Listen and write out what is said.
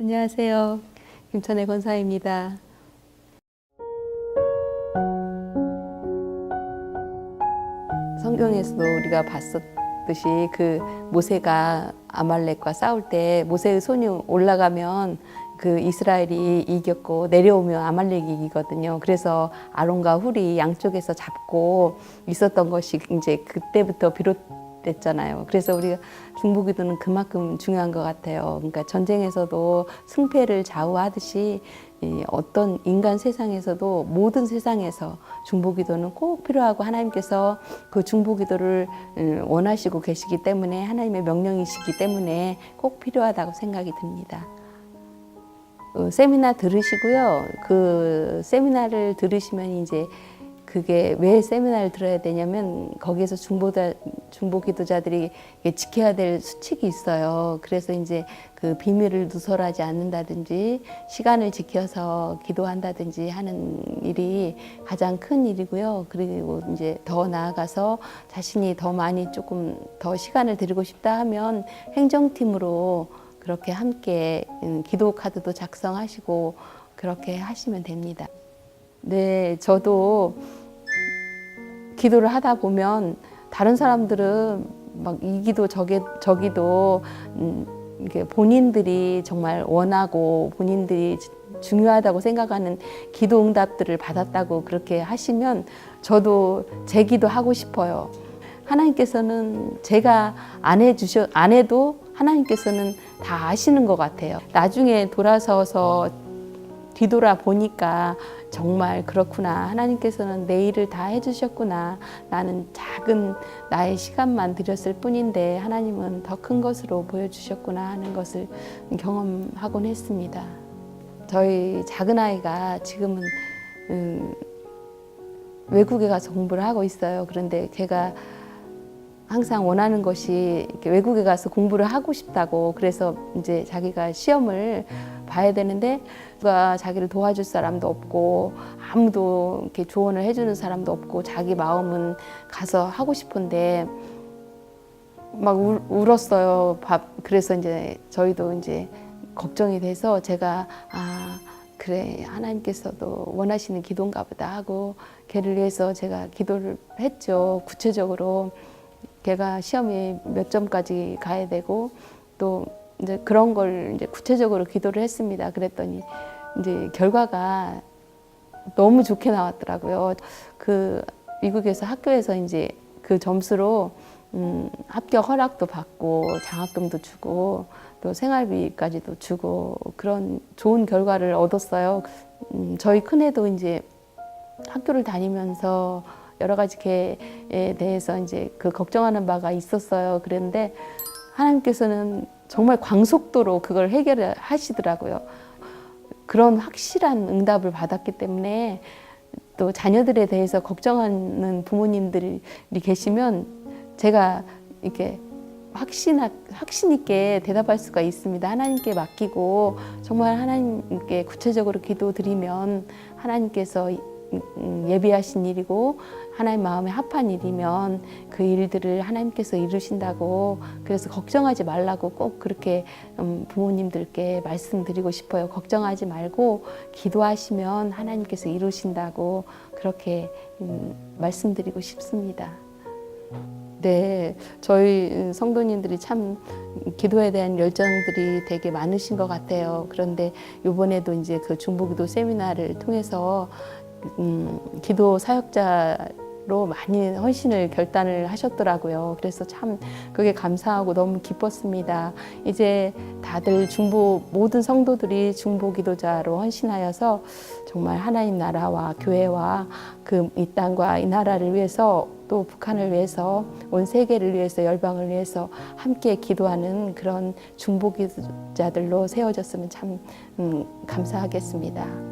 안녕하세요. 김천의 권사입니다. 성경에서도 우리가 봤었듯이 그 모세가 아말렉과 싸울 때 모세의 손이 올라가면 그 이스라엘이 이겼고 내려오면 아말렉이 이기거든요. 그래서 아론과 훌이 양쪽에서 잡고 있었던 것이 이제 그때부터 비롯됐잖아요. 그래서 우리가 중보기도는 그만큼 중요한 것 같아요. 그러니까 전쟁에서도 승패를 좌우하듯이 이 어떤 인간 세상에서도 모든 세상에서 중보기도는 꼭 필요하고 하나님께서 그 중보기도를 음, 원하시고 계시기 때문에 하나님의 명령이시기 때문에 꼭 필요하다고 생각이 듭니다. 어, 세미나 들으시고요. 그 세미나를 들으시면 이제 그게 왜 세미나를 들어야 되냐면 거기에서 중보자 중보 기도자들이 지켜야 될 수칙이 있어요. 그래서 이제 그 비밀을 누설하지 않는다든지 시간을 지켜서 기도한다든지 하는 일이 가장 큰 일이고요. 그리고 이제 더 나아가서 자신이 더 많이 조금 더 시간을 드리고 싶다 하면 행정팀으로 그렇게 함께 음, 기도 카드도 작성하시고 그렇게 하시면 됩니다. 네, 저도 기도를 하다 보면 다른 사람들은 막 이 기도 저게 저기도 음, 이게 본인들이 정말 원하고 본인들이 중요하다고 생각하는 기도 응답들을 받았다고 그렇게 하시면 저도 제 기도 하고 싶어요. 하나님께서는 제가 안 해주셔 안 해도 하나님께서는 다 아시는 것 같아요. 나중에 돌아서서 뒤돌아 보니까 정말 그렇구나. 하나님께서는 내 일을 다 해주셨구나. 나는 작은 나의 시간만 드렸을 뿐인데 하나님은 더 큰 것으로 보여주셨구나 하는 것을 경험하곤 했습니다. 저희 작은 아이가 지금은 음, 외국에 가서 공부를 하고 있어요. 그런데 걔가 항상 원하는 것이 외국에 가서 공부를 하고 싶다고 그래서 이제 자기가 시험을 봐야 되는데 누가 자기를 도와줄 사람도 없고 아무도 이렇게 조언을 해주는 사람도 없고 자기 마음은 가서 하고 싶은데 막 울, 울었어요. 밥 그래서 이제 저희도 이제 걱정이 돼서 제가 아 그래 하나님께서도 원하시는 기도인가 보다 하고 걔를 위해서 제가 기도를 했죠. 구체적으로 걔가 시험이 몇 점까지 가야 되고 또 이제 그런 걸 이제 구체적으로 기도를 했습니다. 그랬더니 이제 결과가 너무 좋게 나왔더라고요. 그 미국에서 학교에서 이제 그 점수로 음, 합격 허락도 받고 장학금도 주고 또 생활비까지도 주고 그런 좋은 결과를 얻었어요. 음, 저희 큰애도 이제 학교를 다니면서 여러 가지 개에 대해서 이제 그 걱정하는 바가 있었어요. 그런데 하나님께서는 정말 광속도로 그걸 해결을 하시더라고요. 그런 확실한 응답을 받았기 때문에 또 자녀들에 대해서 걱정하는 부모님들이 계시면 제가 이렇게 확신, 확신 있게 대답할 수가 있습니다. 하나님께 맡기고 정말 하나님께 구체적으로 기도 드리면 하나님께서 음, 예비하신 일이고 하나님 마음에 합한 일이면 그 일들을 하나님께서 이루신다고 그래서 걱정하지 말라고 꼭 그렇게 음, 부모님들께 말씀드리고 싶어요. 걱정하지 말고 기도하시면 하나님께서 이루신다고 그렇게 음, 말씀드리고 싶습니다. 네, 저희 성도님들이 참 기도에 대한 열정들이 되게 많으신 것 같아요. 그런데 이번에도 이제 그 중보기도 세미나를 통해서 음, 기도 사역자로 많이 헌신을 결단을 하셨더라고요. 그래서 참 그게 감사하고 너무 기뻤습니다. 이제 다들 중보 모든 성도들이 중보 기도자로 헌신하여서 정말 하나님 나라와 교회와 그 이 땅과 이 나라를 위해서 또 북한을 위해서 온 세계를 위해서 열방을 위해서 함께 기도하는 그런 중보 기도자들로 세워졌으면 참 음, 감사하겠습니다.